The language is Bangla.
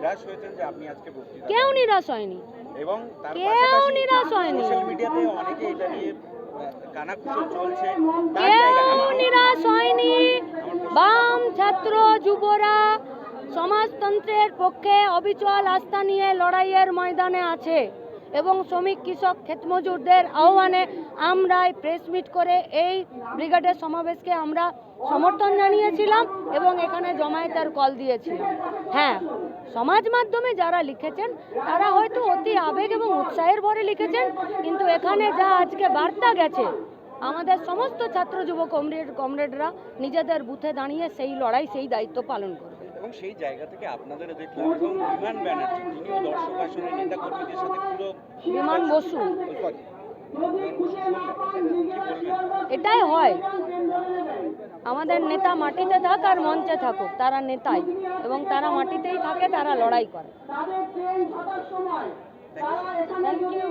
নিরাশ হয়েছেন যে আপনি আজকে বক্তৃতা কেউ নিরাশ হয়নি। এবং তার কেউ নিরাশ হয়নি। সোশ্যাল মিডিয়াতে অনেকে এটা নিয়ে চলছে। কেউ নিরাশ হয়নি। বাম ছাত্র যুবরা সমাজতন্ত্রের পক্ষে অবিচল আস্থা নিয়ে লড়াইয়ের ময়দানে আছে। এবং শ্রমিক, কৃষক, ক্ষেতমজুরদের আহ্বানে আমরা প্রেস মিট করে এই ব্রিগেডের সমাবেশকে আমরা সমর্থন জানিয়েছিলাম এবং এখানে জমায়েতের কল দিয়েছিলাম। হ্যাঁ সমাজ মাধ্যমে যারা লিখেছেন, তারা হয়তো অতি আবেগ এবং উৎসাহের ভরে লিখেছেন, কিন্তু এখানে যা আজকে বার্তা গেছে, আমাদের সমস্ত ছাত্র, যুব, কমরেড, কমরেডরা নিজেদের বুথে দাঁড়িয়ে সেই লড়াই, সেই দায়িত্ব পালন করবে। এবং সেই জায়গা থেকে আপনাদের দেখলাম, এবং বিমান ব্যানার্জি তিনিও আসনের নেতা কর্মীদের সাথে পুরো বিমান বসু। এটাই হয়। আমাদের নেতা মাটিতে থাক আর মঞ্চে থাকুক তারা নেতাই। এবং তারা মাটিতেই থাকে তারা লড়াই করে। Thank you